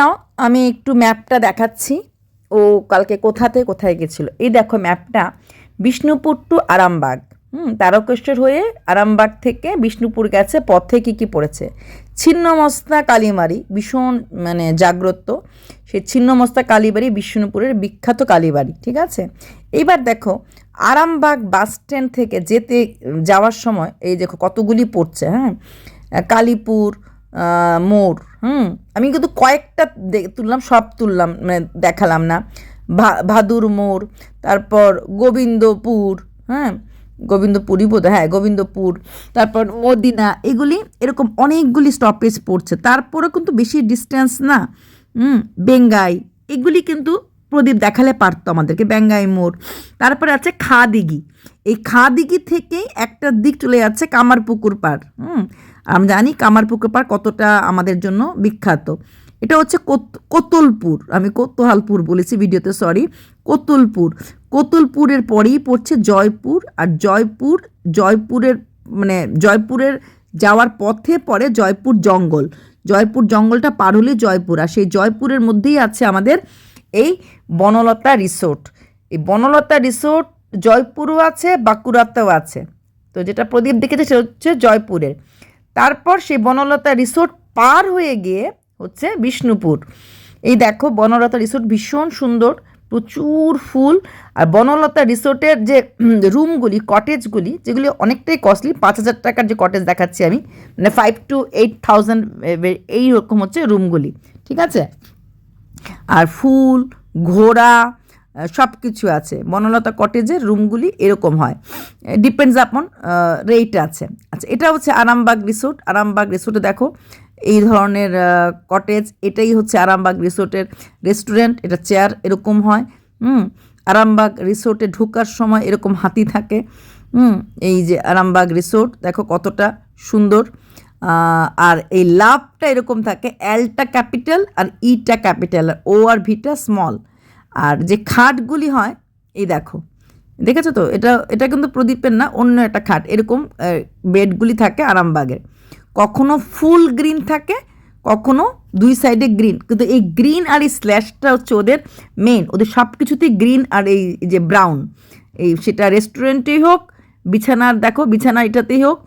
নাও, আমি একটু ম্যাপটা দেখাচ্ছি। ও কালকে কোথাতে কোথায় গেছিল? এই দেখো ম্যাপটা, বিষ্ণুপুর টু আরামবাগ। হুম, তারকেশ্বর হয়ে আরামবাগ থেকে বিষ্ণুপুর গেছে, পথে কী কী পড়েছে? ছিন্নমস্তা কালীবাড়ি ভীষণ মানে জাগ্রত। সেই ছিন্নমস্তা কালীবাড়ি বিষ্ণুপুরের বিখ্যাত কালীবাড়ি, ঠিক আছে? এইবার দেখো, আরামবাগ বাস স্ট্যান্ড থেকে যেতে, যাওয়ার সময়, এই দেখো কতগুলি পড়ছে হ্যাঁ? কালীপুর মোড় হুম? আমি কিন্তু কয়েকটা তুললাম, সব তুললাম মানে দেখালাম না। ভাদুর মোড় তারপর গোবিন্দপুর হ্যাঁ? গোবিন্দপুরই বোধ হ্যাঁ গোবিন্দপুর, তারপর মদিনা, এগুলি এরকম অনেকগুলি স্টপেজ পড়ছে। তারপরেও কিন্তু বেশি ডিস্টেন্স না, হুম? বেঙ্গাই, এগুলি কিন্তু প্রদীপ দেখালে পারতো আমাদেরকে, বেঙ্গাই মোড় তারপরে আছে খাদিঘি এই খাদিঘি থেকেই একটা দিক চলে যাচ্ছে কামারপুকুর পাড়, হুম? আমরা জানি কামারপুকুর পাড় কতটা আমাদের জন্য বিখ্যাত। এটা হচ্ছে কোত- কোতলপুর, আমি কোতোহালপুর বলেছি ভিডিওতে সরি কোতলপুর। কোতলপুরের পরেই পড়ছে জয়পুর, আর জয়পুর, জয়পুরের মানে জয়পুরের যাওয়ার পথে পড়ে জয়পুর জঙ্গল। জয়পুর জঙ্গলটা পার হলে জয়পুর, আর সেই জয়পুরের মধ্যেই আছে আমাদের এই বনলতা রিসোর্ট। এই বনলতা রিসোর্ট জয়পুরও আছে, বাঁকুড়াতেও আছে। তো যেটা প্রদীপ দেখেছে, সেটা হচ্ছে জয়পুরের। তারপর সেই বনলতা রিসোর্ট পার হয়ে গিয়ে হচ্ছে বিষ্ণুপুর। এই দেখো বনলতা রিসোর্ট ভীষণ সুন্দর, প্রচুর ফুল। আর বনলতা রিসোর্টের যে রুমগুলি, কটেজগুলি, যেগুলি অনেকটাই কস্টলি, পাঁচ হাজার টাকার যে কটেজ দেখাচ্ছি আমি মানে ফাইভ টু এইট থাউজেন্ড এই রকম হচ্ছে রুমগুলি, ঠিক আছে? আর ফুল, ঘোড়া সব কিছু আছে। বনলতা কটেজের রুমগুলি এরকম হয়। ডিপেন্ডস আপন রেট আছে। আচ্ছা এটা হচ্ছে আরামবাগ রিসোর্ট আরামবাগ রিসোর্টে দেখো, এই ধরনের কটেজ এটাই হচ্ছে আরামবাগ রিসোর্টের রেস্টুরেন্ট এটা চেয়ার এরকম হয়। হুম, আরামবাগ রিসোর্টে ঢোকার সময় এরকম হাতি থাকে। হুম, এই যে আরামবাগ রিসোর্ট দেখো কতটা সুন্দর। আর এই লাভটা এরকম থাকে এলটা ক্যাপিটাল আর ইটা ক্যাপিটাল ও আর ভিটা স্মল আর যে খাটগুলি হয়, এই দেখো। দেখেছ তো? এটা এটা কিন্তু প্রদীপের না, অন্য একটা খাট। এরকম বেডগুলি থাকে আরামবাগের। কখনো ফুল গ্রিন থাকে, কখনো দুই সাইডে গ্রিন। কিন্তু এই গ্রিন আর এই স্ল্যাশটা হচ্ছে ওদের মেন ওদের সব কিছুতেই গ্রিন আর এই যে ব্রাউন। এই সেটা রেস্টুরেন্টেই হোক, বিছানার, দেখো, বিছানা এটাতেই হোক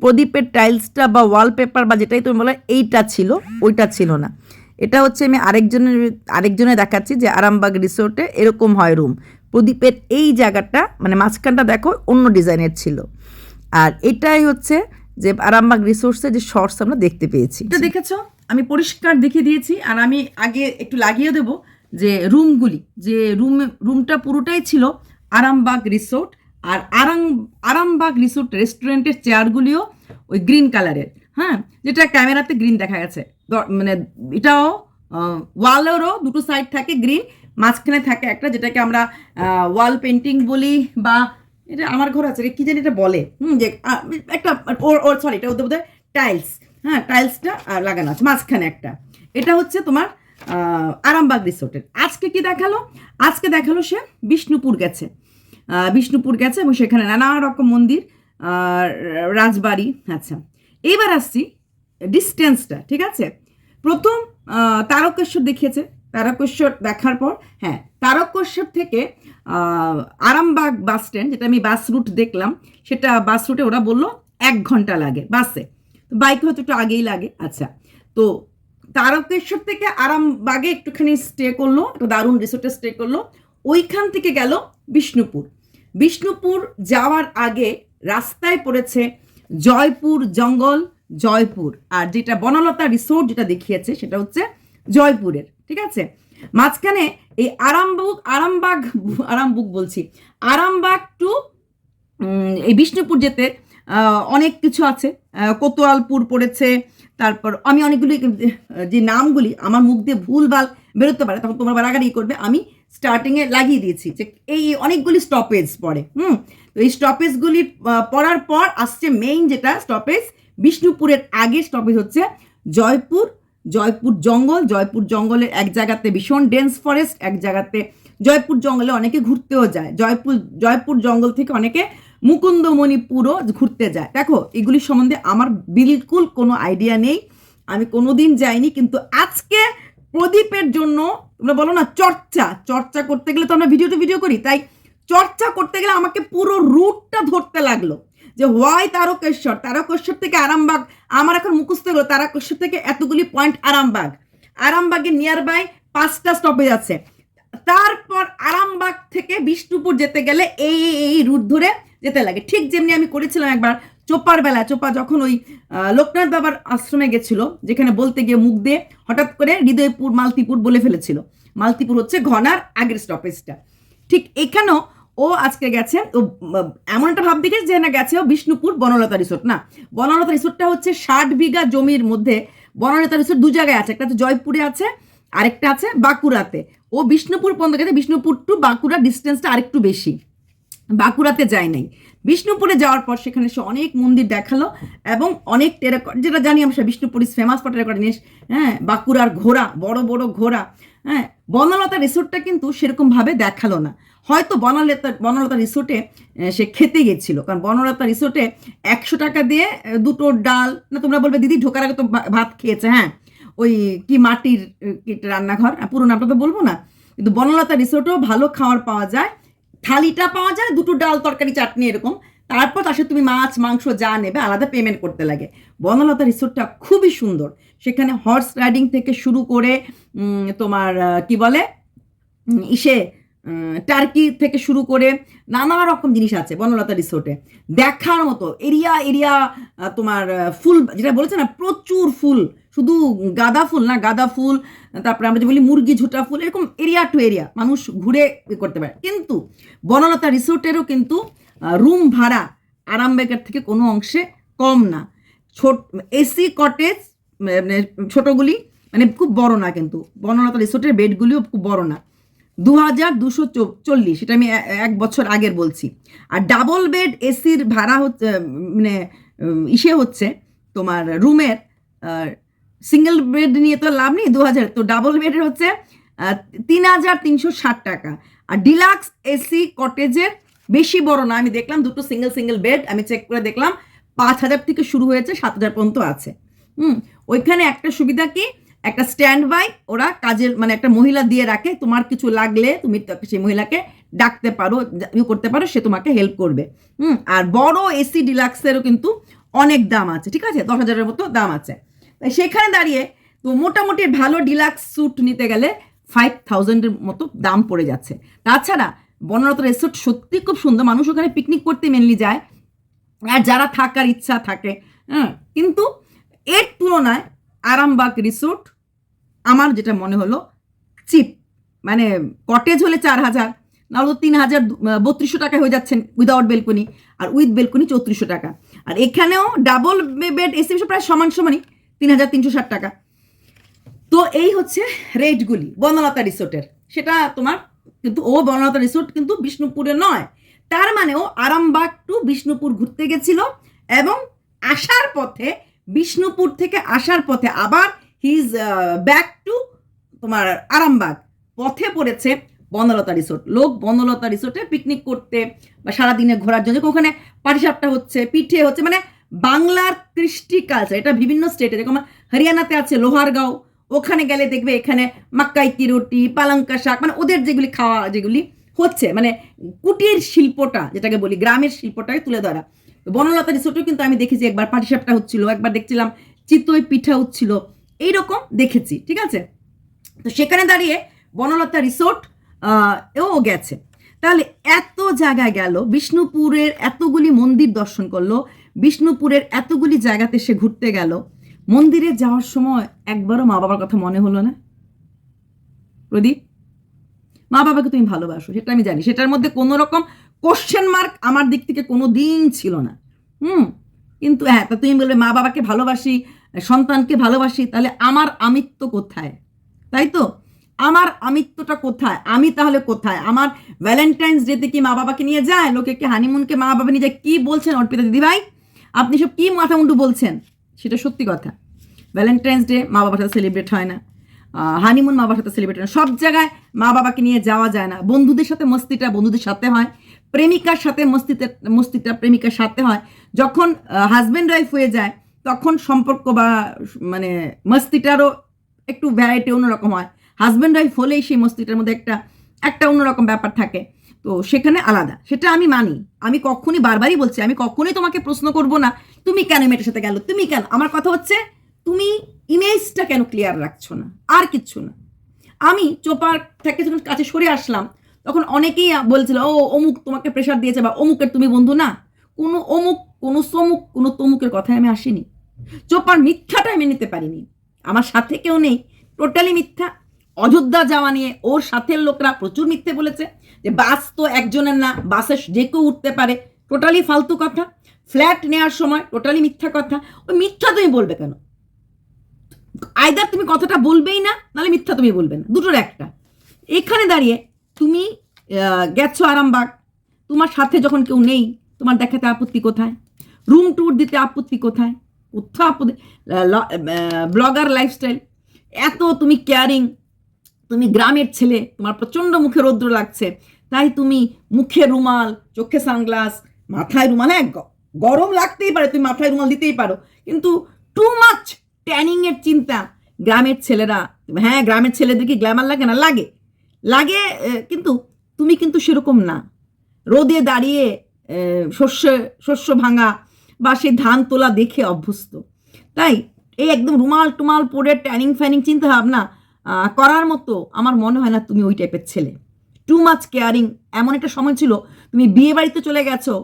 প্রদীপের টাইলসটা বা ওয়ালপেপার বা যেটাই তুমি বলো, এইটা ছিল, ওইটা ছিল না। এটা হচ্ছে আমি আরেকজনের আরেকজনে দেখাচ্ছি যে আরামবাগ রিসোর্টে এরকম হয় রুম। প্রদীপের এই জায়গাটা মানে মাঝখানটা দেখো, অন্য ডিজাইনের ছিল। আর এটাই হচ্ছে যে আরামবাগ রিসোর্টসে যে শর্টস আমরা দেখতে পেয়েছি। এটা দেখেছ? আমি পরিষ্কার দেখিয়ে দিয়েছি আর আমি আগে একটু লাগিয়ে দেব যে রুমগুলি, যে রুম, রুমটা পুরোটাই ছিল আরামবাগ রিসোর্ট আর আরাম, আরামবাগ রিসোর্ট রেস্টুরেন্টের চেয়ারগুলিও ওই গ্রিন কালারের হ্যাঁ? যেটা ক্যামেরাতে গ্রিন দেখা গেছে। মানে এটাও ওয়ালেরও দুটো সাইড থাকে গ্রিন মাঝখানে থাকে একটা যেটাকে আমরা ওয়াল পেন্টিং বলি বা এটা আমার ঘর আছে, কি জানি এটা বলে, হুম, যে একটা, ওর ওর সরি এটা ওদের বোধহয় টাইলস হ্যাঁ টাইলসটা লাগানো আছে, মাঝখানে একটা। এটা হচ্ছে তোমার আরামবাগ রিসোর্টের আজকে কি দেখাল? আজকে দেখাল সে বিষ্ণুপুর গেছে। বিষ্ণুপুর গেছে এবং সেখানে নানা রকম মন্দির রাজবাড়ি আচ্ছা। এবার আসছি ডিস্টেন্সটা ঠিক আছে? প্রথম তারকেশ্বর দেখিয়েছে। তারকেশ্বর দেখার পর হ্যাঁ তারকেশ্বর থেকে আরামবাগ বাস স্ট্যান্ড যেটা আমি বাস রুট দেখলাম, সেটা বাস রুটে ওরা বলল এক ঘণ্টা লাগে বাসে বাইকে হয়তো একটু আগেই লাগে আচ্ছা। তো তারকেশ্বর থেকে আরামবাগে একটুখানি স্টে করল, একটু দারুণ রিসোর্টে স্টে করল। ওইখান থেকে গেল বিষ্ণুপুর। বিষ্ণুপুর যাওয়ার আগে রাস্তায় পড়েছে জয়পুর জঙ্গল জয়পুর। আর যেটা বনলতা রিসোর্ট যেটা দেখিয়েছে, সেটা হচ্ছে জয়পুরের, ঠিক আছে? মাঝখানে এই আরামবাগ আরামবাগ, আরামবুক বলছি, আরামবাগ টু এই বিষ্ণুপুর যেতে অনেক কিছু আছে। কোতোয়ালপুর পড়েছে, তারপর আমি অনেকগুলি, যে নামগুলি আমার মুখ দিয়ে ভুলভাল বেরোতে পারে, তখন তোমার বারাগারি করবে, আমি স্টার্টিংয়ে লাগিয়ে দিয়েছি যে এই অনেকগুলি স্টপেজ পড়ে, হুম? তো এই স্টপেজগুলি পড়ার পর আসছে মেইন যেটা স্টপেজ বিষ্ণুপুরের আগে স্টপেজ হচ্ছে জয়পুর জয়পুর জঙ্গল, জয়পুর জঙ্গলের এক জায়গাতে ভীষণ ডেন্স ফরেস্ট এক জায়গাতে জয়পুর জঙ্গলে অনেকে ঘুরতেও যায়। জয়পুর জয়পুর জঙ্গল থেকে অনেকে মুকুন্দমণিপুরও ঘুরতে যায়। দেখো, এগুলি সম্বন্ধে আমার বিলকুল কোনো আইডিয়া নেই। আমি কোনোদিন যাইনি, কিন্তু আজকে প্রদীপের জন্য তোমরা বলো না, চর্চা। চর্চা করতে গেলে তো আমরা ভিডিও টু ভিডিও করি, তাই চর্চা করতে গেলে আমাকে পুরো রুটটা ধরতে লাগল। যে হোয়াই তারকেশ্বর তারকেশ্বর থেকে আরামবাগ, আমার এখন মুখস্থ হলো তারকেশ্বর থেকে এতগুলি পয়েন্ট আরামবাগ। আরামবাগে নিয়ার বাই পাঁচটা স্টপেজ আছে। তারপর আরামবাগ থেকে বিষ্ণুপুর যেতে গেলে এই- এই রুট ধরে যেতে লাগে। ঠিক যেমনি আমি করেছিলাম একবার চোপার বেলা, চোপা যখন ওই লোকনাথ বাবার আশ্রমে গেছিল, যেখানে বলতে গিয়ে মুখ দিয়ে হঠাৎ করে হৃদয়পুর মালতিপুর বলে ফেলেছিল। মালতিপুর হচ্ছে ঘনার আগের স্টপেজটা ঠিক এখানেও ও আজকে গেছে, ও এমন একটা ভাব দেখেছে যে না গেছে ও বিষ্ণুপুর বনলতা রিসোর্ট না? বনলতা রিসোর্টটা হচ্ছে ষাট বিঘা জমির মধ্যে, বনলতা রিসোর্ট দু জায়গায় আছে, একটা হচ্ছে জয়পুরে আছে, আরেকটা আছে বাঁকুড়াতে। ও বিষ্ণুপুর পর্যন্ত গেছে, বিষ্ণুপুর টু বাঁকুড়া ডিস্টেন্সটা আরেকটু বেশি। বাঁকুড়াতে যায় নাই। বিষ্ণুপুরে যাওয়ার পর সেখানে সে অনেক মন্দির দেখাল এবং অনেক টেরাকট যেটা জানি আমরা Bishnupur is famous for terracotta জিনিস হ্যাঁ বাঁকুড়ার ঘোড়া, বড় বড় ঘোড়া হ্যাঁ বনলতা রিসোর্টটা কিন্তু সেরকমভাবে দেখাল না। হয়তো বনলতা বনলতা রিসোর্টে সে খেতে গেছিল। কারণ বনলতা রিসোর্টে একশো টাকা দিয়ে দুটো ডাল, না তোমরা বলবে, দিদি, ঢোকার আগে তো ভাত খেয়েছে হ্যাঁ। ওই কি মাটির রান্নাঘর? পুরো নামটা তো বলব না। কিন্তু বনলতা রিসোর্টেও ভালো খাওয়ার পাওয়া যায়। থালিটা পাওয়া যায়, দুটো ডাল, তরকারি, চাটনি এরকম। তারপর তার সাথে তুমি মাছ, মাংস যা নেবে, আলাদা পেমেন্ট করতে লাগে। বনলতা রিসোর্টটা খুবই সুন্দর। সেখানে হর্স রাইডিং থেকে শুরু করে তোমার কি বলে? ইসে টার্কি থেকে শুরু করে নানা রকম জিনিস আছে বনলতা রিসোর্টে দেখার মতো এরিয়া এরিয়া তোমার ফুল, যেটা বলেছে না, প্রচুর ফুল। শুধু গাঁদা ফুল না, গাঁদা ফুল, তারপরে আমরা যে বলি মুরগি ঝুটা ফুল, এরকম এরিয়া টু এরিয়া মানুষ ঘুরে করতে পারে। কিন্তু বনলতা রিসোর্টেরও কিন্তু রুম ভাড়া আরামবেগের থেকে কোনো অংশে কম না। ছোট এসি কটেজ মানে ছোটোগুলি মানে খুব বড় না কিন্তু। বনলতা রিসোর্টের বেডগুলিও খুব বড় না। দু হাজার দুশো চল্লিশ এটা আমি এক বছর আগের বলছি। আর ডাবল বেড এসির ভাড়া হচ্ছে মানে ইসে হচ্ছে তোমার রুমের সিঙ্গেল বেড নিয়ে তো লাভ নেই দু হাজার তো ডাবল বেডের হচ্ছে তিন হাজার তিনশো ষাট টাকা। আর ডিলাক্স এসি কটেজের বেশি বড় না, আমি দেখলাম দুটো সিঙ্গেল সিঙ্গেল বেড আমি চেক করে দেখলাম, পাঁচ হাজার থেকে শুরু হয়েছে, সাত হাজার পর্যন্ত আছে। হুম, ওইখানে একটা সুবিধা কি একটা স্ট্যান্ড বাই ওরা কাজের মানে একটা মহিলা দিয়ে রাখে, তোমার কিছু লাগলে তুমি সেই মহিলাকে ডাকতে পারো ইয়ে করতে পারো, সে তোমাকে হেল্প করবে। হুম, আর বড় এসি ডিলাক্সেরও কিন্তু অনেক দাম আছে, ঠিক আছে? দশ হাজারের মতো দাম আছে। সেখানে দাঁড়িয়ে তো মোটামুটি ভালো ডিলাক্স স্যুট নিতে গেলে ফাইভ থাউজেন্ডের মতো দাম পড়ে যাচ্ছে। তাছাড়া বনরত রেসোর্ট সত্যি খুব সুন্দর, মানুষ ওখানে পিকনিক করতে মেনলি যায়। আর যারা থাকার ইচ্ছা থাকে হ্যাঁ কিন্তু এর তুলনায় আরামবাগ রিসোর্ট, আমার যেটা মনে হলো, চিপ মানে কটেজ হলে চার হাজার, নাহলে তিন হাজার বত্রিশশো টাকা হয়ে যাচ্ছেন উইদাউট বেলকনি আর উইথ বেলকনি চৌত্রিশশো টাকা। আর এখানেও ডাবল বেড এসি প্রায় সমান সমানই, তিন হাজার তিনশো ষাট টাকা। তো এই হচ্ছে রেটগুলি, বনলতা রিসোর্টের। সেটা তোমার কিন্তু, ও বনলতা রিসোর্ট কিন্তু বিষ্ণুপুরে নয়। তার মানে ও আরামবাগ টু বিষ্ণুপুর ঘুরতে গেছিল এবং আসার পথে বিষ্ণুপুর থেকে আসার পথে আবার হিজ ব্যাক টু তোমার আরামবাগ পথে পড়েছে বনলতা রিসোর্ট লোক বনলতা রিসোর্টে পিকনিক করতে বা সারাদিনে ঘোরার জন্য। ওখানে পাটিসাপটা হচ্ছে, পিঠে হচ্ছে মানে বাংলার কৃষ্টি কালচার এটা বিভিন্ন স্টেটে যেরকম হরিয়ানাতে আছে লোহারগাঁও। ওখানে গেলে দেখবে এখানে মাক্কাই কি রুটি পালঙ্কা শাক মানে ওদের যেগুলি খাওয়া, যেগুলি হচ্ছে মানে কুটির শিল্পটা, যেটাকে বলি, গ্রামের শিল্পটাকে তুলে ধরা। বনলতা রিসোর্টেও কিন্তু আমি দেখেছি, একবার পাটিসাপটা হচ্ছিল, একবার দেখছিলাম, চিতই পিঠা হচ্ছিল, এইরকম দেখেছি, ঠিক আছে? তো সেখানে দাঁড়িয়ে বনলতা রিসোর্ট এও গেছে। তাহলে এত জায়গায় গেল, বিষ্ণুপুরের এতগুলি মন্দির দর্শন করল, বিষ্ণুপুরের এতগুলি জায়গাতে সে ঘুরতে গেল। মন্দিরে যাওয়ার সময় একবারও মা বাবার কথা মনে হলো না? প্রদীপ, মা বাবাকে তুমি ভালোবাসো, সেটা আমি জানি। সেটার মধ্যে কোনো রকম কোশ্চেন মার্ক আমার দিক থেকে কোনো দিন ছিল না। হুম? কিন্তু হ্যাঁ তা তুমি বলবে মা বাবাকে ভালোবাসি, সন্তানকে ভালোবাসি, তাহলে আমার আমিত্ব কোথায়? তাই তো? আমার আমিত্বটা কোথায়? আমি তাহলে কোথায়? আমার ভ্যালেন্টাইন্স ডেতে কি মা বাবাকে নিয়ে যায়? লোকে কি হানিমুনকে মা বাবা নিয়ে যায়? কী বলছেন অর্পিতা দিদি ভাই? আপনি সব কী মাথা মুন্ডু বলছেন? সেটা সত্যি কথা। ভ্যালেন্টাইন্স ডে মা বাবার সাথে সেলিব্রেট হয় না। হানিমুন মা বাবার সাথে সেলিব্রেট হয় না। সব জায়গায় মা বাবাকে নিয়ে যাওয়া যায় না। বন্ধুদের সাথে মস্তিটা বন্ধুদের সাথে হয়। প্রেমিকার সাথে মস্তিতে, মস্তিটা প্রেমিকার সাথে হয়। যখন হাজব্যান্ড ওয়াইফ হয়ে যায়, তখন সম্পর্ক বা মানে মস্তিটারও একটু ভ্যারাইটি অন্যরকম হয়। হাজব্যান্ড ওয়াইফ হলেই সেই মস্তিটার মধ্যে একটা একটা অন্যরকম ব্যাপার থাকে। তো সেখানে আলাদা। সেটা আমি মানি। আমি কখনই বারবারই বলছি, আমি কখনোই তোমাকে প্রশ্ন করব না, তুমি কেন মেয়েটার সাথে গেল? তুমি কেন? আমার কথা হচ্ছে, তুমি ইমেজটা কেন ক্লিয়ার রাখছো না? আর কিচ্ছু না। আমি চোপার থেকে যখন কাছে সরে আসলাম তখন অনেকেই বলছিল, ও, অমুক তোমাকে প্রেশার দিয়েছে বা অমুকের তুমি বন্ধু না। কোনো অমুক, কোনো সমুক, কোনো তমুকের কথায় আমি আসিনি। চোপার মিথ্যাটা আমি নিতে পারিনি। আমার সাথে কেউ নেই। টোটালি মিথ্যা। অযোধ্যা যাওয়া নিয়ে ওর সাথের লোকরা প্রচুর মিথ্যে বলেছে যে বাস তো একজনের না, বাসে যে কেউ উঠতে পারে। টোটালি ফালতু কথা। ফ্ল্যাট নেওয়ার সময় টোটালি মিথ্যা কথা। ওই মিথ্যা তুমি বলবে কেন? আইদার তুমি কথাটা বলবেই না, নাহলে মিথ্যা তুমি বলবে না। দুটোর একটা। এখানে দাঁড়িয়ে তুমি গেছো আরামবাগ। তোমার সাথে যখন কেউ নেই, তোমার দেখাতে আপত্তি কোথায়? রুম ট্যুর দিতে আপত্তি কোথায়? কোথাও আপত্তি ব্লগার লাইফস্টাইল এত তুমি কেয়ারিং তুমি গ্রামের ছেলে, তোমার প্রচণ্ড মুখে রৌদ্র লাগছে। তাই তুমি মুখে রুমাল, চোখে সানগ্লাস, মাথায় রুমাল হ্যাঁ গরম লাগতেই পারে, তুমি মাথায় রুমাল দিতেই পারো। কিন্তু টু মাচ ট্যানিংয়ের চিন্তা গ্রামের ছেলেরা হ্যাঁ গ্রামের ছেলেদের কি গ্ল্যামার লাগে না? লাগে। লাগে কিন্তু তুমি কিন্তু সেরকম না। রোদে দাঁড়িয়ে শস্য শস্য ভাঙা বা সেই ধান তোলা দেখে অভ্যস্ত। তাই এই একদম রুমাল টুমাল পরে ট্যানিং ফ্যানিং চিন্তা ভাবনা করার মতো আমার মনে হয় না তুমি ওই টাইপের ছেলে। টু মাচ কেয়ারিং এমন একটা সময় ছিল, তুমি বিয়ে বাড়িতে চলে গেছো,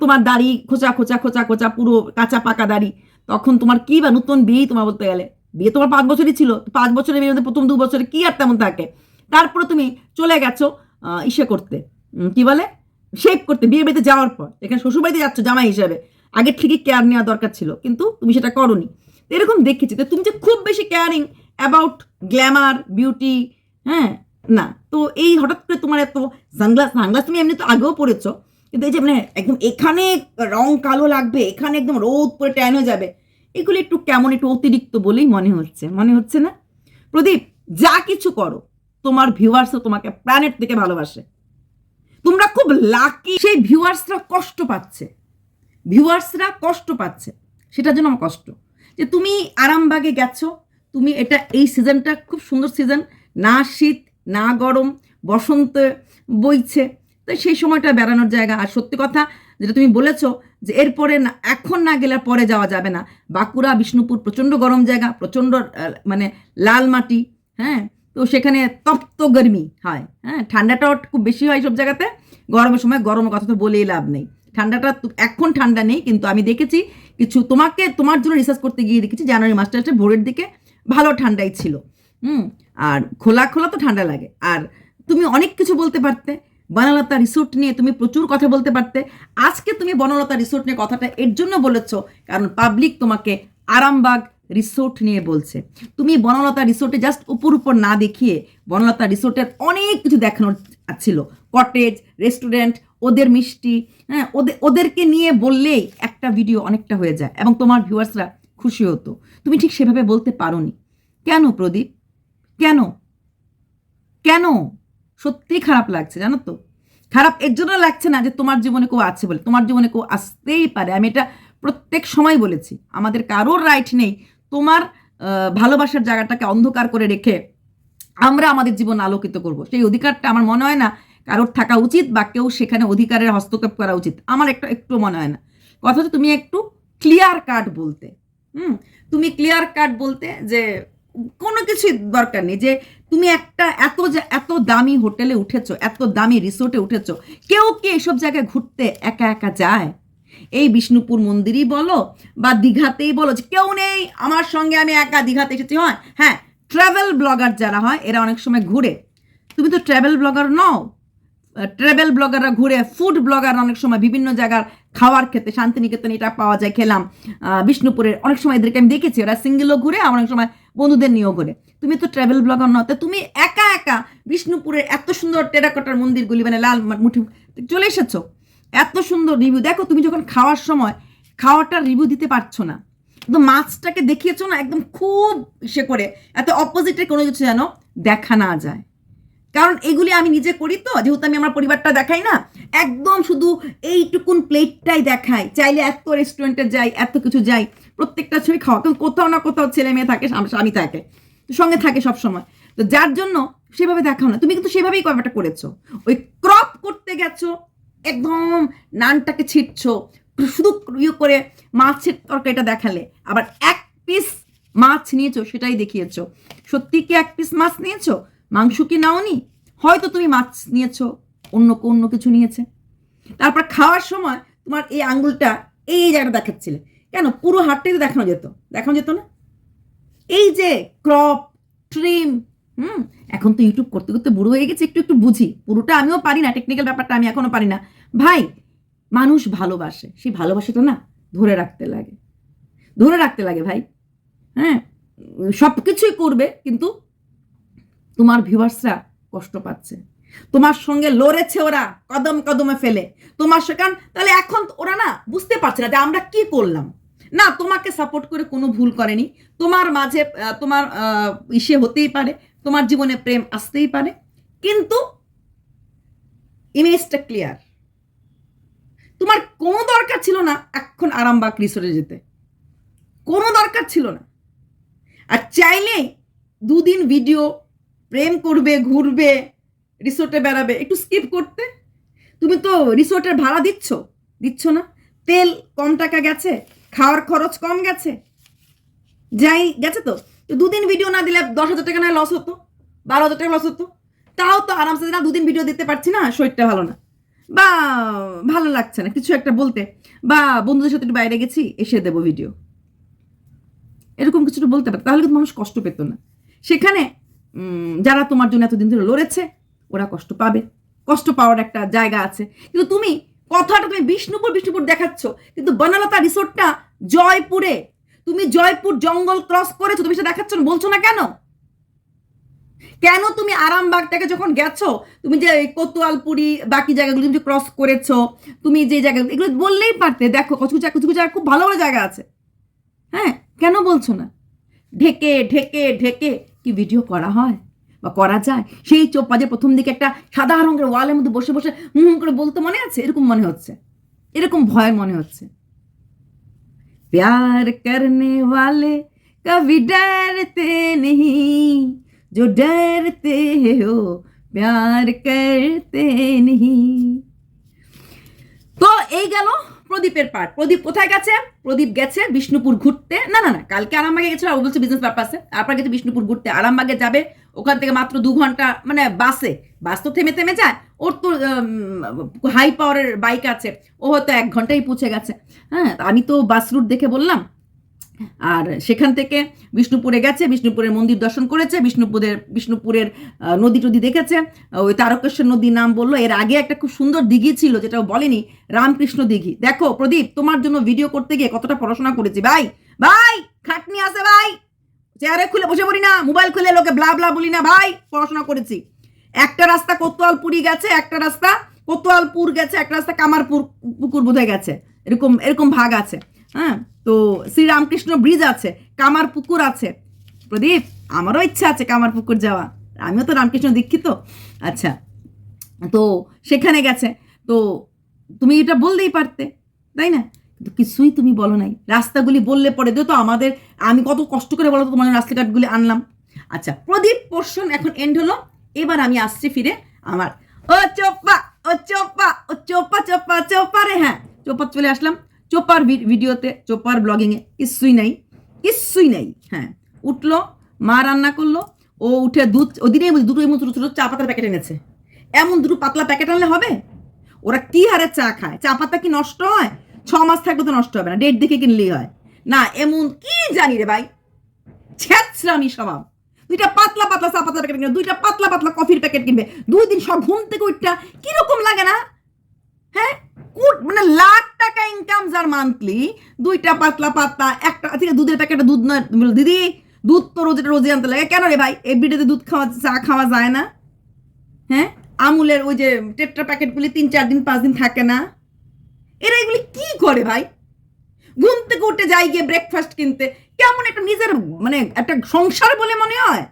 তোমার দাড়ি খোঁচা খোঁচা খোঁচা খোঁচা, পুরো কাঁচা পাকা দাড়ি, তখন তোমার কি বা নতুন বিয়েই তোমার বলতে গেলে? বিয়ে তোমার পাঁচ বছরই ছিল পাঁচ বছরের মধ্যে প্রথম দু বছরে কি আর তেমন থাকে? তারপরে তুমি চলে গেছো ইসে করতে। কি বলে? শেপ করতে, বিয়ে বাড়িতে যাওয়ার পর। এখানে শ্বশুরবাড়িতে যাচ্ছ জামাই হিসাবে। আগের থেকে কেয়ার নেওয়া দরকার ছিল, কিন্তু তুমি সেটা করনি। এরকম দেখেছি। তো তুমি যে খুব বেশি কেয়ারিং অ্যাবাউট গ্ল্যামার বিউটি হ্যাঁ? না। তো এই হঠাৎ করে তোমার এত সানগ্লাস সানগ্লাস তুমি এমনি তো আগেও পড়েছো কিন্তু এই যে মানে একদম এখানে রং কালো লাগবে, এখানে একদম রোদ পরে ট্যান হয়ে যাবে, এগুলো একটু কেমন একটু অতিরিক্ত বলেই মনে হচ্ছে। মনে হচ্ছে না? প্রদীপ, যা কিছু করো। তোমার ভিউয়ার্সও তোমাকে প্ল্যানেট থেকে ভালোবাসে। তোমরা খুব লাকি সেই ভিউয়ার্সরা কষ্ট পাচ্ছে। ভিউয়ার্সরা কষ্ট পাচ্ছে। সেটার জন্য আমার কষ্ট। যে তুমি আরামবাগে গেছো, তুমি এটা এই সিজনটা খুব সুন্দর সিজন, না শীত, না গরম, বসন্ত বইছে। তো সেই সময়টা বেড়ানোর জায়গা। আর সত্যি কথা, যেটা তুমি বলেছ যে এরপরে না, এখন না গেলে পরে যাওয়া যাবে না। বাঁকুড়া, বিষ্ণুপুর প্রচণ্ড গরম জায়গা, প্রচণ্ড মানে লাল মাটি হ্যাঁ? তো সেখানে তপ্ত গরমি হয় হ্যাঁ? ঠান্ডাটাও খুব বেশি হয় সব জায়গাতে। গরমের সময় গরমের কথা তো বলেই লাভ নেই। ঠান্ডাটা এখন ঠান্ডা নেই, কিন্তু আমি দেখেছি কিছু তোমাকে, তোমার জন্য রিসার্চ করতে গিয়ে দেখেছি জানুয়ারি মাসটা ভোরের দিকে ভালো ঠান্ডাই ছিল, হুম? আর খোলা খোলা তো ঠান্ডা লাগে। আর তুমি অনেক কিছু বলতে পারতে, বনলতা রিসোর্ট নিয়ে তুমি প্রচুর কথা বলতে পারতে। আজকে তুমি বনলতা রিসোর্ট নিয়ে কথাটা এর জন্য বলেছ, কারণ পাবলিক তোমাকে আরামবাগ রিসোর্ট নিয়ে বলছে। তুমি বনলতা রিসোর্টে জাস্ট উপর উপর না দেখিয়ে বনলতা রিসোর্টের অনেক কিছু দেখানোর ছিল। কটেজ রেস্টুরেন্ট ওদের মিষ্টি হ্যাঁ ওদের ওদেরকে নিয়ে বললেই একটা ভিডিও অনেকটা হয়ে যায় এবং তোমার ভিউয়ার্সরা খুশি হতো। তুমি ঠিক সেভাবে বলতে পারোনি। কেন প্রদীপ? কেন? কেন? সত্যি খারাপ লাগছে, জানো তো? খারাপ এর জন্য লাগছে না যে তোমার জীবনে কেউ আছে বলে। তোমার জীবনে কেউ আসতেই পারে। আমি এটা প্রত্যেক সময় বলেছি। আমাদের কারোর রাইট নেই। তোমার ভালোবাসার জায়গাটাকে অন্ধকার করে রেখে আমরা আমাদের জীবন আলোকিত করব। সেই অধিকারটা আমার মনে হয় না কারোর থাকা উচিত বা কেউ সেখানে অধিকারের হস্তক্ষেপ করা উচিত। আমার একটা একটু মনে হয় না। কথা হচ্ছে তুমি একটু ক্লিয়ার কাট বলতে। হুম? তুমি ক্লিয়ার কাট বলতে যে কোনো কিছুই দরকার নেই। যে তুমি একটা এত যে- এত দামি হোটেলে উঠেছো, এত দামি রিসোর্টে উঠেছো, কেউ কি এসব জায়গায় ঘুরতে একা একা যায়? এই বিষ্ণুপুর মন্দিরই বলো বা দীঘাতেই বলো যে কেউ নেই, আমার সঙ্গে আমি একা দীঘাতে এসেছি, হয়? হ্যাঁ ট্রাভেল ব্লগার যারা হয়, এরা অনেক সময় ঘুরে। তুমি তো ট্রাভেল ব্লগার নও। ট্রাভেল ব্লগাররা ঘুরে ফুড ব্লগার অনেক সময় বিভিন্ন জায়গার খাওয়ার খেতে শান্তিনিকেতন এটা পাওয়া যায়, খেলাম। বিষ্ণুপুরের অনেক সময় এদেরকে আমি দেখেছি, ওরা সিঙ্গেলও ঘুরে আমার অনেক সময় বন্ধুদের নিয়েও ঘুরে। তুমি তো ট্রাভেল ব্লগার নও, তো তুমি একা একা বিষ্ণুপুরের এত সুন্দর টেরাকোটার মন্দিরগুলি মানে লাল মুঠি চলে এসেছ? এত সুন্দর রিভিউ দেখো, তুমি যখন খাওয়ার সময় খাওয়াটার রিভিউ দিতে পারছ না, একদম মাছটাকে দেখিয়েছো না, একদম খুব সে করে, এত অপোজিটে কোনো কিছু যেন দেখা না যায়। কারণ এগুলি আমি নিজে করি তো, যেহেতু আমি আমার পরিবারটা দেখাই না, একদম শুধু এইটুকুন প্লেটটাই দেখাই। চাইলে এত রেস্টুরেন্টে যাই, এত কিছু যাই, প্রত্যেকটা ছবি খাওয়া। কিন্তু কোথাও না কোথাও ছেলে মেয়ে থাকে স্বামী থাকে, সঙ্গে থাকে সব সময় তো যার জন্য সেভাবে দেখাও না। তুমি কিন্তু সেভাবেই ব্যাপারটা করেছ। ওই ক্রপ করতে গেছো একদম নানটাকে ছিটছো, শুধু ইয়ে করে মাছের তরকারিটা দেখালে। আবার এক পিস মাছ নিয়েছো, সেটাই দেখিয়েছো। সত্যি কি এক পিস মাছ নিয়েছো? মাংস কি নাওনি? হয়তো তুমি মাছ নিয়েছো, অন্য অন্য কিছু নিয়েছে। তারপর খাওয়ার সময় তোমার এই আঙ্গুলটা এই জায়গাটা দেখাচ্ছিলে। কেন? পুরো হাতটাই তো দেখানো যেত। দেখানো যেত না? এই যে ক্রপ ট্রিম হুম, এখন তো ইউটিউব করতে করতে বুড়ো হয়ে গেছে, একটু একটু বুঝি। পুরোটা আমিও পারি না টেকনিক্যাল ব্যাপারটা আমি এখনও পারি না। ভাই, মানুষ ভালোবাসে, সেই ভালোবাসাটা না ধরে রাখতে লাগে। ধরে রাখতে লাগে ভাই। হ্যাঁ সব কিছুই করবে, কিন্তু তোমার ভিউয়ার্সরা কষ্ট পাচ্ছে। তোমার সঙ্গে লড়েছে ওরা, কদম কদমে ফেলে। তোমার সেখান তাহলে এখন ওরা না বুঝতে পারছে না যে আমরা কি করলাম। না, তোমাকে সাপোর্ট করে কোনো ভুল করেনি। তোমার মাঝে তোমার ইসে হতেই পারে। তোমার জীবনে প্রেম আসতেই পারে, কিন্তু ইমেজটা ক্লিয়ার তোমার কোনো দরকার ছিল না এখন আরামবাগ রিসোর্টে যেতে। কোনো দরকার ছিল না। আর চাইলেই দুদিন ভিডিও প্রেম করবে, ঘুরবে রিসোর্টে বেড়াবে, একটু স্কিপ করতে। তুমি তো রিসোর্টের ভাড়া দিচ্ছ দিচ্ছ না। তেল কম টাকা গেছে, খাওয়ার খরচ কম গেছে। যাই, গেছে তো? দুদিন ভিডিও না দিলে দশ হাজার টাকা না লস হতো, বারো হাজার টাকা লস হতো। তাও তো আরামসে না, দুদিন ভিডিও দিতে পারছি না, শরীরটা ভালো না। বা ভালো লাগছে না, কিছু একটা বলতে। বা বন্ধুদের সাথে একটু বাইরে গেছি, এসে দেবো ভিডিও এরকম কিছু একটু বলতে পারে তাহলে কিন্তু মানুষ কষ্ট পেত না। সেখানে যারা তোমার জন্য এতদিন ধরে লড়েছে, ওরা কষ্ট পাবে। কষ্ট পাওয়ার একটা জায়গা আছে। কিন্তু তুমি, কথাটা তুমি বিষ্ণুপুর বিষ্ণুপুর দেখাচ্ছ, কিন্তু বনলতা রিসোর্টটা জয়পুরে তুমি জয়পুর জঙ্গল ক্রস করেছ, তুমি সেটা দেখাচ্ছ বলছো না কেন? কেন তুমি আরামবাগটাকে যখন গেছো, তুমি যে কোতোয়ালপুরি বাকি জায়গাগুলো তুমি ক্রস করেছ, তুমি যে জায়গা, এগুলো বললেই পারতে। দেখো কিছু কিছু জায়গা খুব ভালো ভালো জায়গা আছে। হ্যাঁ কেন বলছো না? ঢেকে ঢেকে ঢেকে কি ভিডিও করা হয়? বা করা যায়? সেই চোপা যে প্রথম দিকে একটা সাদা রঙের ওয়ালের মধ্যে বসে বসে হুম করে বলতে মনে আছে? এরকম মনে হচ্ছে। এরকম ভয় মনে হচ্ছে। प्यार करने वाले कभी डरते नहीं जो डरते हो प्यार करते नहीं তো এই গেল প্রদীপের পার্ট প্রদীপ কোথায় গেছে প্রদীপ গেছে বিষ্ণুপুর ঘুরতে না না না কালকে আরামবাগে গেছিল ও বলছে বিজনেস পারপাসে তারপর গেছে বিষ্ণুপুর ঘুরতে আরামবাগে যাবে ওখান থেকে মাত্র দু ঘন্টা মানে বাসে বাস তো থেমে থেমে যায় ওর তো হাই পাওয়ারের বাইক আছে। ও হয়তো এক ঘন্টায় পৌঁছে গেছে। হ্যাঁ আমি তো বাস রুট দেখে বললাম। আর সেখান থেকে বিষ্ণুপুরে গেছে, বিষ্ণুপুরের মন্দির দর্শন করেছে, বিষ্ণুপুরের বিষ্ণুপুরের নদী টদী দেখেছে। ওই তারকেশ্বর নদীর নাম বলল। এর আগে একটা খুব সুন্দর দিঘি ছিল, যেটা বলেনি, রামকৃষ্ণ দিঘি। দেখো, প্রদীপ, তোমার জন্য ভিডিও করতে গিয়ে কতটা পড়াশোনা করেছি। ভাই ভাই, খাটনি আছে ভাই। চেয়ারে খুলে বসে পড়ি না, মোবাইল খুলে লোকে ব্লা ব্লা বলি না। ভাই, পড়াশোনা করেছি। একটা রাস্তা কোতোয়ালপুরি গেছে, একটা রাস্তা কোতোয়ালপুর গেছে, একটা রাস্তা কামারপুর পুকুর বোধহয় গেছে। এরকম এরকম ভাগ আছে। হ্যাঁ তো শ্রীরামকৃষ্ণ ব্রিজ আছে, কামার পুকুর আছে। প্রদীপ, আমারও ইচ্ছা আছে কামার পুকুর যাওয়া। আমিও তো রামকৃষ্ণ দীক্ষিত। আচ্ছা তো সেখানে গেছে। তো তুমি এটা বলতেই পারতে, তাই না? কিন্তু কিছুই তুমি বলো নাই। রাস্তাগুলি বললে পরে তো আমাদের, আমি কত কষ্ট করে বলো তো তোমার রাস্তাঘাটগুলি আনলাম। আচ্ছা প্রদীপ পোর্শন এখন এন্ড হলো। এবার আমি আসছি ফিরে আমার। ও চোপ্পা ও চোপ্পা ও চোপ্পা চোপ্পা চোপ্পা রে হ্যাঁ। চোপ্পা চলে আসলাম। চোপার ভিডিওতে চোপার ব্লগিংয়ে কিচ্ছুই নাই কিচ্ছুই নাই হ্যাঁ। উঠল মা রান্না করল ও উঠে দুধ বলছি, দুটো এমন ছোটো ছোটো চা পাতার প্যাকেট এনেছে। এমন দুটো পাতলা প্যাকেট আনলে হবে? ওরা কি হারে চা খায়? চা পাতা কি নষ্ট হয়? ছ মাস থাকলে তো নষ্ট হবে না ডেট দেখে কিনলেই হয়। না এমন কি জানি রে ভাই। ছ্যাঁচড়ামি স্বভাব। দুইটা পাতলা পাতলা চা পাতার প্যাকেট কিনবে দুইটা পাতলা পাতলা কফির প্যাকেট কিনবে। দুই দিন সব ঘুম থেকে উঠটা কীরকম লাগে না? হ্যাঁ? মানে লাখ টাকা ইনকাম যার মান্থলি দুইটা পাতলা পাতলা একটা ঠিক আছে, দুধের প্যাকেটে দুধ তুমি দিদি দুধ তো রোজ রোজে আনতে লাগে। কেন রে ভাই? এভরিডেতে দুধ খাওয়া চা খাওয়া যায় না? হ্যাঁ? আমুলের ওই যে টেট্রা প্যাকেটগুলি তিন চার দিন পাঁচ দিন থাকে না? এরা এগুলি কি করে ভাই? ঘুম থেকে উঠে যাই গিয়ে ব্রেকফাস্ট কিনতে। কেমন একটা নিজের মানে একটা সংসার বলে মনে হয়?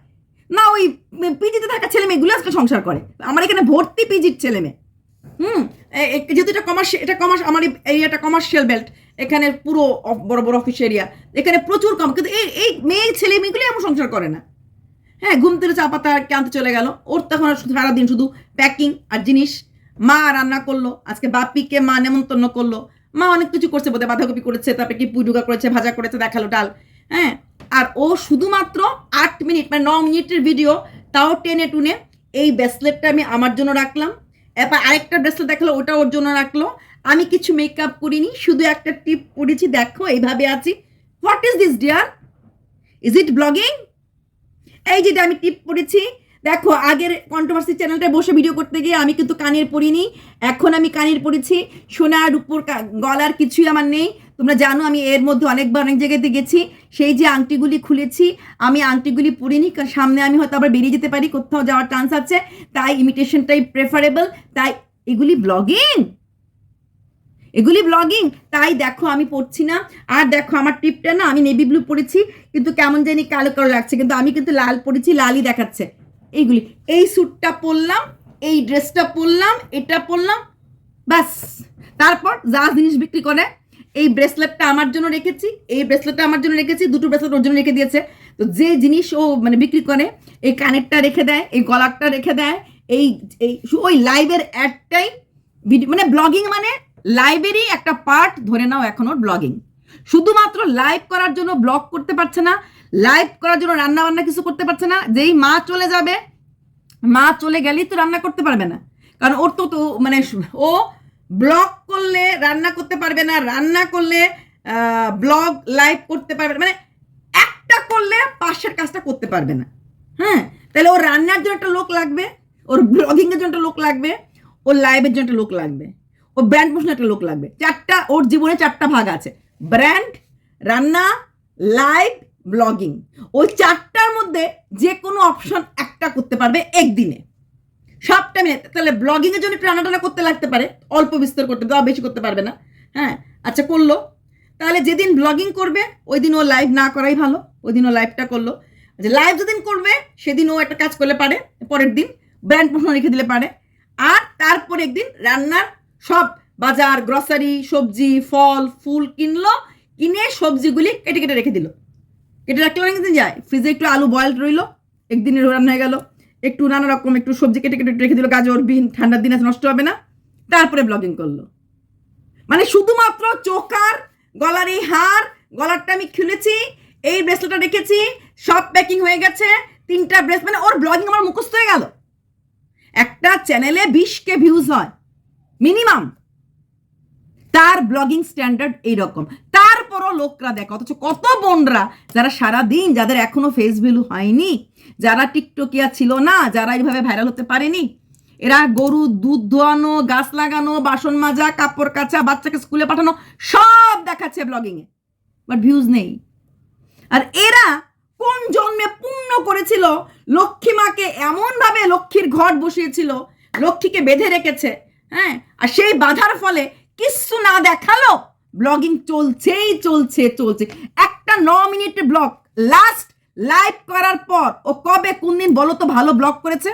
না, ওই পিজিতে থাকা ছেলে মেয়েগুলো আজকে সংসার করে। আমার এখানে ভর্তি পিজির ছেলে মেয়ে হুম? যেহেতু এটা কমার্শিয়াল এটা কমার্স আমার এরিয়াটা কমার্শিয়াল বেল্ট এখানে পুরো বড় বড় অফিস এরিয়া এখানে প্রচুর কম কিন্তু এই এই মেয়ে ছেলে মেয়েগুলি এমন সংসার করে না। হ্যাঁ ঘুম থেকে চা পাতা আনতে চলে গেল। ওর তখন সারাদিন শুধু প্যাকিং আর জিনিস। মা রান্না করল, আজকে বাপিকে মা নেমন্তন্ন করল। মা অনেক কিছু করছে, বোধহয় বাঁধাকপি করেছে, তারপরে কি পুইডুকা করেছে, ভাজা করেছে, দেখাল ডাল। হ্যাঁ? আর ও শুধুমাত্র আট মিনিট মানে ন মিনিটের ভিডিও তাও টেনে টুনে এই ব্রেসলেটটা আমি আমার জন্য রাখলাম। এরপর আরেকটা ব্রেসলেট দেখাল ওটা ওর জন্য রাখল। আমি কিছু মেকআপ করিনি, শুধু একটা টিপ পরেছি দেখো, এইভাবে আছি। What is this dear is it blogging এই যেটা আমি টিপ পড়েছি দেখো, আগের কন্ট্রোভার্সি চ্যানেলটায় বসে ভিডিও করতে গিয়ে আমি কিন্তু কানের পরিনি, এখন আমি কানের পরেছি, সোনার উপর গলার কিছুই আমার নেই তোমরা জানো আমি এর মধ্যে অনেকবার অনেক জায়গাতে গেছি। সেই যে আংটিগুলি খুলেছি, আমি আংটিগুলি পরিনি, কারণ সামনে আমি হয়তো আবার বেরিয়ে যেতে পারি, কোথাও যাওয়ার চান্স আছে। তাই ইমিটেশনটাই প্রেফারেবল তাই এগুলি ব্লগিং এগুলি ব্লগিং তাই দেখো আমি পড়ছি না। আর দেখো আমার টিপটা না, আমি নেভি ব্লু পরেছি কিন্তু কেমন জানি কালো কালো লাগছে, কিন্তু আমি কিন্তু লাল পরেছি লালই দেখাচ্ছে। এইগুলি, এই স্যুটটা পরলাম, এই ড্রেসটা পরলাম, এটা পরলাম, ব্যাস। তারপর যা জিনিস বিক্রি করে এই ব্রেসলেটটা আমার জন্য রেখেছি, এই ব্রেসলেটটা আমার জন্য রেখেছি, দুটো ব্রেসলেট ওর জন্য রেখে দিয়েছে। তো যে জিনিস ও মানে বিক্রি করে, এই কানেরটা রেখে দেয়, এই গলারটা রেখে দেয়, এই এই ওই লাইভের অ্যাডটাই মানে ব্লগিং মানে লাইভেরই একটা পার্ট ধরে নাও এখন ওর ব্লগিং শুধুমাত্র লাইভ করার জন্য ব্লগ করতে পারছে না লাইভ করার জন্য রান্না বান্না কিছু করতে পারছে না, যেই মা চলে যাবে, মা চলে গেলেই তো রান্না করতে পারবে না। কারণ ওর তো তো মানে ও ব্লগ করলে রান্না করতে পারবে না, রান্না করলে ব্লগ লাইভ করতে পারবে মানে একটা করলে পাশের কাজটা করতে পারবে না। হ্যাঁ? তাহলে ওর রান্নার জন্য একটা লোক লাগবে, ওর ব্লগিংয়ের জন্য একটা লোক লাগবে, ওর লাইভের জন্য একটা লোক লাগবে ও ব্র্যান্ড প্রশ্ন একটা লোক লাগবে। চারটা, ওর জীবনে চারটা ভাগ আছে ব্র্যান্ড রান্না লাইভ ব্লগিং ওই চারটার মধ্যে যে কোনো অপশন একটা করতে পারবে একদিনে। সবটা মিলে তাহলে ব্লগিং এর জন্য একটু রান্না করতে লাগতে পারে, অল্প বিস্তর করতে দেওয়া বেশি করতে পারবে না। হ্যাঁ আচ্ছা করল। তাহলে যেদিন ব্লগিং করবে ওই দিন ও লাইভ না করাই ভালো ওই দিন ও লাইভটা করল। আচ্ছা লাইভ যেদিন করবে সেদিন ও একটা কাজ করলে পারে, পরের দিন ব্র্যান্ড প্রশ্ন রেখে দিলে পারে। আর তারপর একদিন রান্নার সব বাজার গ্রসারি সবজি, ফল, ফুল কিনলো, কিনে সবজিগুলি কেটে কেটে রেখে দিল। কেটে রাখলে অনেক দিন যায় ফ্রিজে একটু আলু বয়েল রইল, একদিনের রান্না হয়ে গেল। একটু নানা রকম একটু সবজি কেটে কেটে রেখে দিল, গাজর, বিন, ঠান্ডার দিনে নষ্ট হবে না। তারপরে ব্লগিং করল। মানে শুধুমাত্র চোকার, গলার এই হার, গলারটা আমি খুলেছি, এই ব্রেসলেটটা রেখেছি, সব প্যাকিং হয়ে গেছে, তিনটা ব্রেস মানে ওর ব্লগিং আমার মুখস্থ হয়ে গেল। একটা চ্যানেলে বিশ কে ভিউজ হয় মিনিমাম তার ব্লগিং স্ট্যান্ডার্ড এইরকম। তারপরও লোকরা দেখে, অথচ কত বোনরা যারা সারা দিন যাদের এখনও ফেস ভ্যালু হয়নি, যারা টিকটকিয়া ছিল না, যারা এইভাবে ভাইরাল হতে পারেনি, এরা গরু, দুধ ধোয়ানো, গাছ লাগানো, বাসন মাজা, কাপড় কাচা, বাচ্চাকে স্কুলে পাঠানো, সব দেখাচ্ছে ব্লগিংয়ে বাট ভিউজ নেই। আর এরা কোন জন্মে পুণ্য করেছিল, লক্ষ্মী মাকে এমনভাবে লক্ষ্মীর ঘর বসিয়েছিল, লক্ষ্মীকে বেঁধে রেখেছে হ্যাঁ? আর সেই বাধার ফলে কিচ্ছু না দেখাল ব্লগিং চলছেই চলছে চলছে। একটা ন মিনিটের ব্লগ লাস্ট লাইভ করার পর, ও কবে, কোন দিন বলো তো, ভালো ব্লগ করেছে?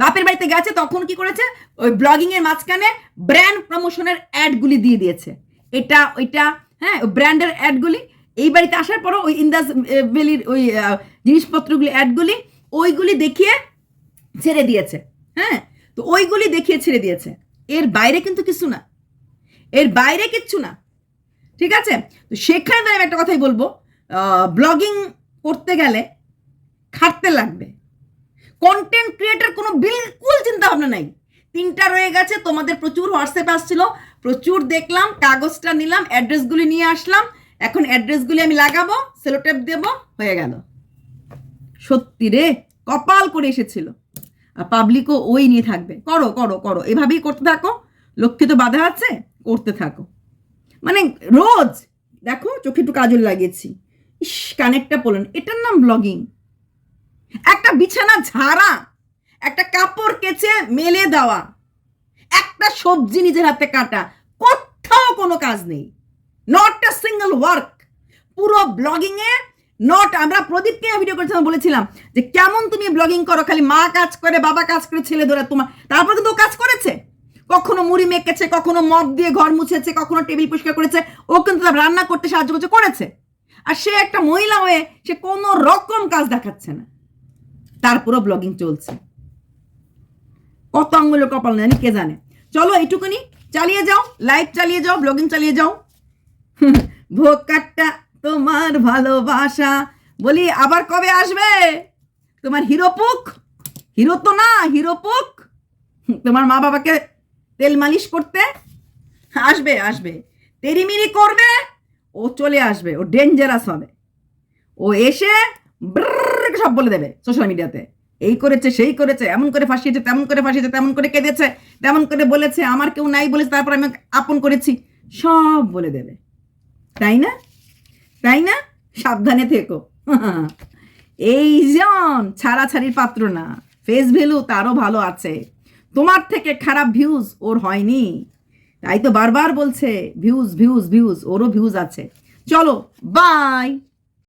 বাপের বাড়িতে গেছে, তখন কি করেছে? ওই ব্লগিং এর মাঝখানে ব্র্যান্ড প্রমোশনের অ্যাডগুলি দিয়ে দিয়েছে। এটা, ওইটা হ্যাঁ ব্র্যান্ডের অ্যাডগুলি এই বাড়িতে আসার পরও ওই ইন্দাস ভ্যালির ওই জিনিসপত্রগুলি অ্যাডগুলি ওইগুলি দেখিয়ে ছেড়ে দিয়েছে। হ্যাঁ তো ওইগুলি দেখিয়ে ছেড়ে দিয়েছে। এর বাইরে কিন্তু কিছু না। এর বাইরে কিচ্ছু না। ঠিক আছে? তো সেখানে আমি একটা কথাই বলব। ব্লগিং করতে গেলে খাটতে লাগবে। কন্টেন্ট ক্রিয়েটার কোনো বিলকুল চিন্তা ভাবনা নাই। তিনটা রয়ে গেছে, তোমাদের প্রচুর হোয়াটসঅ্যাপ আসছিল, প্রচুর দেখলাম, কাগজটা নিলাম অ্যাড্রেসগুলি নিয়ে আসলাম। এখন অ্যাড্রেসগুলি আমি লাগাবো সেলোটেপ দেব, হয়ে গেল। সত্যি রে, কপাল করে এসেছিল। আর পাবলিকও ওই নিয়ে থাকবে। করো করো করো। এভাবেই করতে থাকো। লক্ষ্যে তো বাধা আছে, করতে থাকো। মানে রোজ, দেখো চোখে একটু কাজল লাগিয়েছি। ইস, কানেরটা পড়লেন। এটার নাম ব্লগিং একটা বিছানা ঝাড়া, একটা কাপড় কেচে মেলে দেওয়া, একটা সবজি নিজের হাতে কাটা, কোথাও কোনো কাজ নেই। নট আ সিঙ্গেল ওয়ার্ক পুরো ব্লগিং এ নট আমরা প্রদীপকে ভিডিও করেছিলাম, বলেছিলাম যে কেমন তুমি ব্লগিং করো, খালি মা কাজ করে, বাবা কাজ করে ছেলে ধরে তোমার, তারপর কিন্তু কাজ করেছে। কখনো মুড়ি মেখেছে, কখনো মগ দিয়ে ঘর মুছেছে, কখনো টেবিল পরিষ্কার করেছে, ও কিন্তু তার রান্না করতে সাহায্য করছে, করেছে। আর সে একটা মহিলা হয়ে সে কোনো রকম কাজ দেখাচ্ছে না। তারপরও ব্লগিং চলছে। কত আঙুলের কপাল জানি, কে জানে। চলো এইটুকুনি, চালিয়ে যাও লাইভ চালিয়ে যাও ব্লগিং চালিয়ে যাও। ভোগ ভোকাটটা তোমার ভালোবাসা। বলি, আবার কবে আসবে? তোমার হিরোপুক হিরো তো না হিরোপুক তোমার মা বাবাকে তেল মালিশ করতে? আসবে আসবে। তেরিমিরি করবে, ও চলে আসবে, ও ডেঞ্জারাস হবে। ও এসে সব বলে দেবে সোশ্যাল মিডিয়াতে এই করেছে, সেই করেছে, এমন করে ফাঁসিয়েছে, তেমন করে ফাঁসিয়েছে, তেমন করে কেঁদেছে, তেমন করে বলেছে, আমার কেউ নাই বলেছে, তারপর আমি আপন করেছি। সব বলে দেবে। তাই না? তাই না? সাবধানে থেকো। এই জন ছাড়াছাড়ির পাত্র না। ফেস ভ্যালু তারও ভালো আছে। তোমার থেকে খারাপ ভিউজ ওর হয়নি। তাই তো বারবার বলছে ভিউজ ভিউজ ভিউজ ওরও ভিউজ আছে। চলো বাই